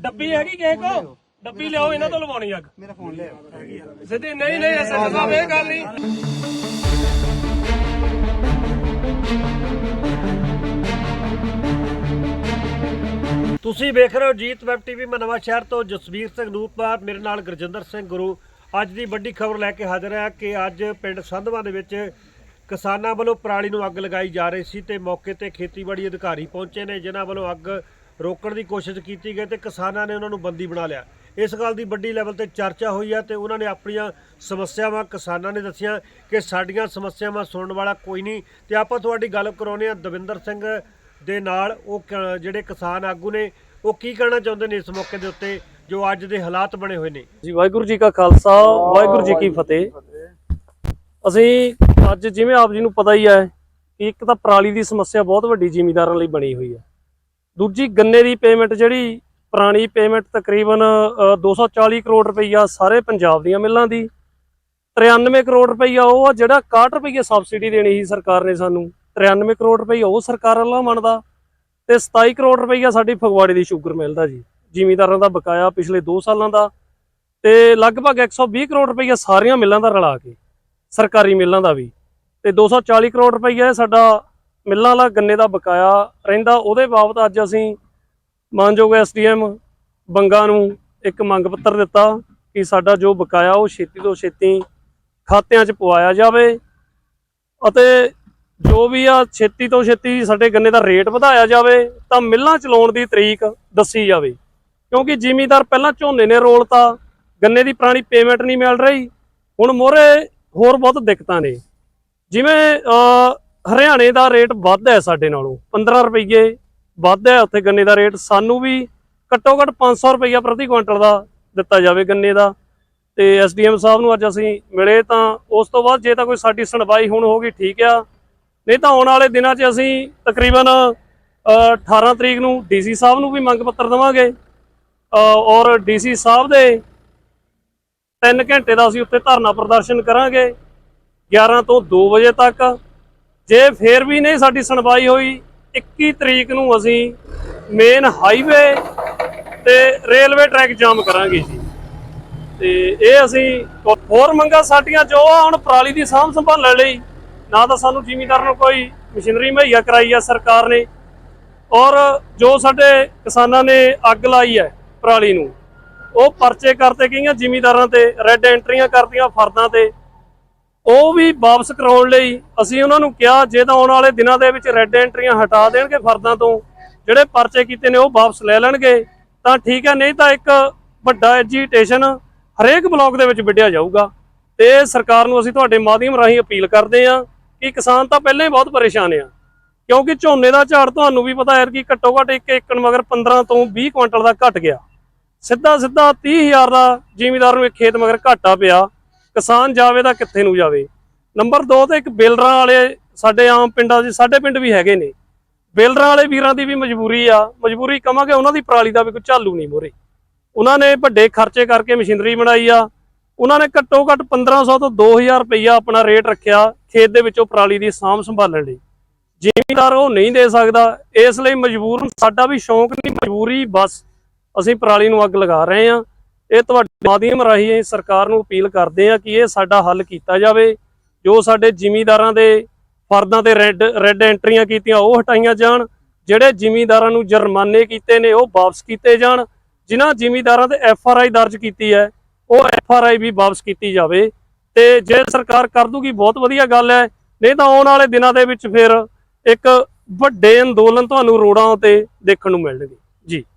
ਡੱਬੀ ਹੈਗੀ ਕਿਸੇ ਕੋ ਡੱਬੀ ਲਿਆਓ ਇਹਨਾਂ ਤੋਂ ਲਵਾਉਣੀ ਅੱਗ ਮੇਰਾ ਫੋਨ ਲੈ ਸਿੱਧੀ ਨਹੀਂ ਨਹੀਂ ਐਸਐਸ ਸਾਹਿਬ ਇਹ ਗੱਲ ਨਹੀਂ। ਤੁਸੀਂ ਵੇਖ ਰਹੇ ਹੋ ਜੀਤ ਵੈਬ ਟੀਵੀ ਮੈਂ ਨਵਾਂ ਸ਼ਹਿਰ ਤੋਂ ਜਸਵੀਰ ਸਿੰਘ ਨੂਰਪਾਰ ਮੇਰੇ ਨਾਲ ਗੁਰਜਿੰਦਰ ਸਿੰਘ ਗੁਰੂ। ਅੱਜ ਦੀ ਵੱਡੀ ਖਬਰ ਲੈ ਕੇ ਹਾਜ਼ਰ ਹਾਂ ਕਿ ਅੱਜ ਪਿੰਡ ਸੰਧਵਾ ਦੇ ਵਿੱਚ ਕਿਸਾਨਾਂ ਵੱਲੋਂ ਪਰਾਲੀ ਨੂੰ ਅੱਗ ਲਗਾਈ ਜਾ ਰਹੀ ਸੀ ਤੇ ਮੌਕੇ ਤੇ ਖੇਤੀਬਾੜੀ ਅਧਿਕਾਰੀ ਪਹੁੰਚੇ ਨੇ ਜਿਨ੍ਹਾਂ ਵੱਲੋਂ ਅੱਗ ਰੋਕਣ ਦੀ ਕੋਸ਼ਿਸ਼ ਕੀਤੀ ਗਈ ਤੇ ਕਿਸਾਨਾਂ ਨੇ ਉਹਨਾਂ ਨੂੰ ਬੰਦੀ ਬਣਾ ਲਿਆ। ਇਸ ਗੱਲ ਦੀ ਵੱਡੀ ਲੈਵਲ ਤੇ ਚਰਚਾ ਹੋਈ ਹੈ ਤੇ ਉਹਨਾਂ ਨੇ ਆਪਣੀਆਂ ਸਮੱਸਿਆਵਾਂ ਕਿਸਾਨਾਂ ਨੇ ਦੱਸੀਆਂ ਕਿ ਸਾਡੀਆਂ ਸਮੱਸਿਆਵਾਂ ਸੁਣਨ ਵਾਲਾ ਕੋਈ ਨਹੀਂ। ਤੇ ਆਪਾਂ ਤੁਹਾਡੀ ਗੱਲ ਕਰਾਉਂਦੇ ਹਾਂ ਦਵਿੰਦਰ ਸਿੰਘ ਦੇ ਨਾਲ। ਉਹ ਕ- ਜਿਹੜੇ ਕਿਸਾਨ ਆਗੂ ਨੇ, ਉਹ ਕੀ ਕਹਿਣਾ ਚਾਹੁੰਦੇ ਨੇ ਇਸ ਮੌਕੇ ਦੇ ਉੱਤੇ, ਜੋ ਅੱਜ ਦੇ ਹਾਲਾਤ ਬਣੇ ਹੋਏ ਨੇ? ਜੀ, ਵਾਹਿਗੁਰੂ ਜੀ ਕਾ ਖਾਲਸਾ, ਵਾਹਿਗੁਰੂ ਜੀ ਕੀ ਫਤਿਹ। ਅਸੀਂ ਅੱਜ ਜਿਵੇਂ ਆਪ ਜੀ ਨੂੰ ਪਤਾ ਹੀ ਹੈ ਕਿ ਇੱਕ ਤਾਂ ਪਰਾਲੀ ਦੀ ਸਮੱਸਿਆ ਬਹੁਤ ਵੱਡੀ ਜ਼ਿਮੀਦਾਰਾਂ ਲਈ ਬਣੀ ਹੋਈ ਹੈ। ਦੂਜੀ ਗੰਨੇ ਦੀ ਪੇਮੈਂਟ ਜਿਹੜੀ ਪੁਰਾਣੀ ਪੇਮੈਂਟ ਤਕਰੀਬਨ ਅ, 240 ਕਰੋੜ ਰੁਪਈਆ ਸਾਰੇ ਪੰਜਾਬ ਦੀਆਂ ਮਿੱਲਾਂ ਦੀ 93 ਕਰੋੜ ਰੁਪਈਆ ਉਹ ਆ ਜਿਹੜਾ 61 ਰੁਪਈਏ ਸਬਸਿਡੀ ਦੇਣੀ ਸੀ ਸਰਕਾਰ ਨੇ ਸਾਨੂੰ 93 ਕਰੋੜ ਰੁਪਈਆ ਉਹ ਸਰਕਾਰ ਵੱਲੋਂ ਮੰਨਦਾ ਤੇ 27 ਕਰੋੜ ਰੁਪਈਆ ਸਾਡੀ ਫਗਵਾੜੇ ਦੀ ਸ਼ੂਗਰ ਮਿਲ ਦਾ ਜੀ ਜ਼ਿਮੀਂਦਾਰਾਂ ਦਾ ਬਕਾਇਆ ਪਿਛਲੇ 2 ਸਾਲਾਂ ਦਾ ਤੇ ਲਗਭਗ 120 ਕਰੋੜ ਰੁਪਈਆ ਸਾਰੀਆਂ ਮਿੱਲਾਂ ਦਾ ਰਲਾ ਕੇ ਸਰਕਾਰੀ ਮਿੱਲਾਂ ਦਾ ਵੀ ਤੇ 240 ਕਰੋੜ ਰੁਪਈਆ ਸਾਡਾ ਮਿੱਲਾਂ ਵਾਲਾ ਗੰਨੇ ਦਾ ਬਕਾਇਆ ਰਹਿੰਦਾ, ਉਹਦੇ ਬਾਬਤ ਅੱਜ ਅਸੀਂ ਮਾਨਯੋਗ ਐਸਡੀਐਮ ਬੰਗਾ ਨੂੰ ਇੱਕ ਮੰਗ ਪੱਤਰ ਦਿੱਤਾ ਕਿ ਸਾਡਾ ਜੋ ਬਕਾਇਆ, ਉਹ ਛੇਤੀ ਤੋਂ ਛੇਤੀ ਖਾਤਿਆਂ 'ਚ ਪਵਾਇਆ ਜਾਵੇ ਅਤੇ ਜੋ ਵੀ ਆ ਛੇਤੀ ਤੋਂ ਛੇਤੀ ਸਾਡੇ ਗੰਨੇ ਦਾ ਰੇਟ ਵਧਾਇਆ ਜਾਵੇ, ਤਾਂ ਮਿੱਲਾਂ ਚਲਾਉਣ ਦੀ ਤਰੀਕ ਦੱਸੀ ਜਾਵੇ। ਕਿਉਂਕਿ ਜ਼ਿਮੀਦਾਰ ਪਹਿਲਾਂ ਝੋਨੇ ਨੇ ਰੋਲਤਾ ਗੰਨੇ ਦੀ ਪੁਰਾਣੀ ਪੇਮੈਂਟ ਨਹੀਂ ਮਿਲ ਰਹੀ, ਹੁਣ ਮੋਰੇ ਹੋਰ ਬਹੁਤ ਦਿੱਕਤਾਂ ਨੇ। ਜਿਵੇਂ ਹਰਿਆਣੇ ਦਾ ਰੇਟ ਵੱਧ ਹੈ ਸਾਡੇ ਨਾਲੋਂ 15 ਰੁਪਏ ਵੱਧ ਹੈ ਉੱਥੇ ਗੰਨੇ ਦਾ ਰੇਟ। ਸਾਨੂੰ ਵੀ ਘੱਟੋ ਘੱਟ 500 ਰੁਪਈਆ ਪ੍ਰਤੀ ਕੁਇੰਟਲ ਦਾ ਦਿੱਤਾ ਜਾਵੇ ਗੰਨੇ ਦਾ। ਤੇ ਐਸਡੀਐਮ ਸਾਹਿਬ ਨੂੰ ਅੱਜ ਅਸੀਂ ਮਿਲੇ ਤਾਂ ਉਸ ਤੋਂ ਬਾਅਦ ਜੇ ਤਾਂ ਕੋਈ ਸਾਡੀ ਸੁਣਵਾਈ ਹੁਣ ਹੋਗੀ ਠੀਕ ਆ। ਨਹੀਂ ਤਾਂ ਆਉਣ ਵਾਲੇ ਦਿਨਾਂ 'ਚ ਅਸੀਂ ਤਕਰੀਬਨ ਅਹ, 18 ਤਰੀਕ ਨੂੰ ਡੀਸੀ ਸਾਹਿਬ ਨੂੰ ਵੀ ਮੰਗ ਪੱਤਰ ਦੇਵਾਂਗੇ। ਅਹ, ਔਰ ਡੀਸੀ ਸਾਹਿਬ ਦੇ 3 ਘੰਟੇ ਦਾ ਅਸੀਂ ਉੱਤੇ ਧਰਨਾ ਪ੍ਰਦਰਸ਼ਨ ਕਰਾਂਗੇ 11 ਤੋਂ 2 ਵਜੇ ਤੱਕ। ਜੇ ਫੇਰ ਵੀ ਨਹੀਂ ਸਾਡੀ ਸੁਣਵਾਈ ਹੋਈ 21 ਤਰੀਕ ਨੂੰ ਅਸੀਂ ਮੇਨ ਹਾਈਵੇ ਤੇ ਰੇਲਵੇ ਟਰੈਕ ਜਾਮ ਕਰਾਂਗੇ ਜੀ। ਤੇ ਇਹ ਅਸੀਂ ਹੋਰ ਮੰਗਾ ਸਾਡੀਆਂ ਜੋ ਆ, ਹੁਣ ਪਰਾਲੀ ਦੀ ਸਾਂਭ ਸੰਭਾਲਣ ਲਈ। ਨਾ ਤਾਂ ਸਾਨੂੰ ਜ਼ਿਮੀਂਦਾਰ ਨੂੰ ਕੋਈ ਮਸ਼ੀਨਰੀ ਮੁਹੱਈਆ ਕਰਾਈ ਆ ਸਰਕਾਰ ਨੇ। ਔਰ ਜੋ ਸਾਡੇ ਕਿਸਾਨਾਂ ਨੇ ਅੱਗ ਲਾਈ ਹੈ ਪਰਾਲੀ ਨੂੰ, ਉਹ ਪਰਚੇ ਕਰਤੇ ਗਈਆਂ ਜ਼ਿਮੀਦਾਰਾਂ ਤੇ ਰੈੱਡ ਐਂਟਰੀਆਂ ਕਰਤੀਆਂ ਫਰਦਾਂ ਤੇ। ਉਹ ਵੀ ਵਾਪਸ ਕਰਾਉਣ ਲਈ ਅਸੀਂ ਉਹਨਾਂ ਨੂੰ ਕਿਹਾ ਜੇ ਤਾਂ ਆਉਣ ਵਾਲੇ ਦਿਨਾਂ ਦੇ ਵਿੱਚ ਰੈੱਡ ਐਂਟਰੀਆਂ ਹਟਾ ਦੇਣਗੇ ਫਰਦਾਂ ਤੋਂ, ਜਿਹੜੇ ਪਰਚੇ ਕੀਤੇ ਨੇ ਉਹ ਵਾਪਸ ਲੈ ਲੈਣਗੇ, ਤਾਂ ਠੀਕ ਹੈ, ਨਹੀਂ ਤਾਂ ਇੱਕ ਵੱਡਾ ਐਜੀਟੇਸ਼ਨ ਹਰੇਕ ਬਲਾਕ ਦੇ ਵਿੱਚ ਵਿੱਢਿਆ ਜਾਊਗਾ। ਤੇ ਸਰਕਾਰ ਨੂੰ ਅਸੀਂ ਤੁਹਾਡੇ ਮਾਧਿਅਮ ਰਾਹੀਂ ਅਪੀਲ ਕਰਦੇ ਹਾਂ ਕਿ ਕਿਸਾਨ ਤਾਂ ਪਹਿਲਾਂ ਹੀ ਬਹੁਤ ਪਰੇਸ਼ਾਨ ਆ, ਕਿਉਂਕਿ ਝੋਨੇ ਦਾ ਝਾੜ ਤੁਹਾਨੂੰ ਵੀ ਪਤਾ ਹੈ ਕਿ ਘੱਟੋ ਘੱਟ ਇੱਕ ਏਕੜ ਮਗਰ 15 ਤੋਂ 20 ਕੁਇੰਟਲ ਦਾ ਘਟ ਗਿਆ। ਸਿੱਧਾ ਸਿੱਧਾ 30000 ਦਾ ਜ਼ਿਮੀਦਾਰ ਨੂੰ ਇੱਕ ਖੇਤ ਮਗਰ ਘਾਟਾ ਪਿਆ। ਕਿਸਾਨ ਜਾਵੇ ਤਾਂ ਕਿੱਥੇ ਨੂੰ ਜਾਵੇ? ਨੰਬਰ 2 ਤੇ ਇੱਕ ਬੇਲਰਾਂ ਵਾਲੇ ਸਾਡੇ ਆਮ ਪਿੰਡਾਂ 'ਚ ਸਾਡੇ ਪਿੰਡ ਵੀ ਹੈਗੇ ਨੇ। ਬੇਲਰਾਂ ਵਾਲੇ ਵੀਰਾਂ ਦੀ ਵੀ ਮਜਬੂਰੀ ਆ। ਮਜਬੂਰੀ ਕਵਾਂਗੇ ਉਹਨਾਂ ਦੀ ਪਰਾਲੀ ਦਾ ਵੀ ਕੋਈ ਝਾਲੂ ਨਹੀਂ ਮੋਰੇ। ਉਹਨਾਂ ਨੇ ਵੱਡੇ ਖਰਚੇ ਕਰਕੇ ਮਸ਼ੀਨਰੀ ਬਣਾਈ ਆ। ਉਹਨਾਂ ਨੇ ਘੱਟੋ ਘੱਟ 1500 ਤੋਂ 2000 ਰੁਪਈਆ ਆਪਣਾ ਰੇਟ ਰੱਖਿਆ ਖੇਤ ਦੇ ਵਿੱਚੋਂ ਪਰਾਲੀ ਦੀ ਸਾਂਭ ਸੰਭਾਲਣ ਲਈ। ਜ਼ਿਮੀਦਾਰ ਉਹ ਨਹੀਂ ਦੇ ਸਕਦਾ। ਇਸ ਲਈ ਮਜਬੂਰ ਸਾਡਾ ਵੀ ਸ਼ੌਂਕ ਨਹੀਂ, ਮਜਬੂਰੀ ਬਸ ਅਸੀਂ ਪਰਾਲੀ ਨੂੰ ਅੱਗ ਲਗਾ ਰਹੇ ਹਾਂ। ਇਹ ਤੁਹਾਡੇ ਮਾਧਿਅਮ ਰਾਹੀਂ ਅਸੀਂ ਸਰਕਾਰ ਨੂੰ ਅਪੀਲ ਕਰਦੇ ਹਾਂ ਕਿ ਇਹ ਸਾਡਾ ਹੱਲ ਕੀਤਾ ਜਾਵੇ। ਜੋ ਸਾਡੇ ਜ਼ਿਮੀਦਾਰਾਂ ਦੇ ਫਰਦਾਂ ਤੇ ਰੈੱਡ ਰੈੱਡ ਐਂਟਰੀਆਂ ਕੀਤੀਆਂ, ਉਹ ਹਟਾਈਆਂ ਜਾਣ। ਜਿਹੜੇ ਜ਼ਿਮੀਦਾਰਾਂ ਨੂੰ ਜੁਰਮਾਨੇ ਕੀਤੇ ਨੇ, ਉਹ ਵਾਪਸ ਕੀਤੇ ਜਾਣ। ਜਿਨ੍ਹਾਂ ਜ਼ਿਮੀਦਾਰਾਂ ਤੇ ਐਫ ਆਰ ਆਈ ਦਰਜ ਕੀਤੀ ਹੈ, ਉਹ ਐਫ ਆਰ ਆਈ ਵੀ ਵਾਪਸ ਕੀਤੀ ਜਾਵੇ। ਤੇ ਜੇ ਸਰਕਾਰ ਕਰ ਦੂਗੀ, ਬਹੁਤ ਵਧੀਆ ਗੱਲ ਹੈ। ਨਹੀਂ ਤਾਂ ਆਉਣ ਵਾਲੇ ਦਿਨਾਂ ਦੇ ਵਿੱਚ ਫਿਰ ਇੱਕ ਵੱਡੇ ਅੰਦੋਲਨ ਤੁਹਾਨੂੰ ਰੋਡਾਂ ਤੇ ਦੇਖਣ ਨੂੰ ਮਿਲਣਗੇ। ਜੀ।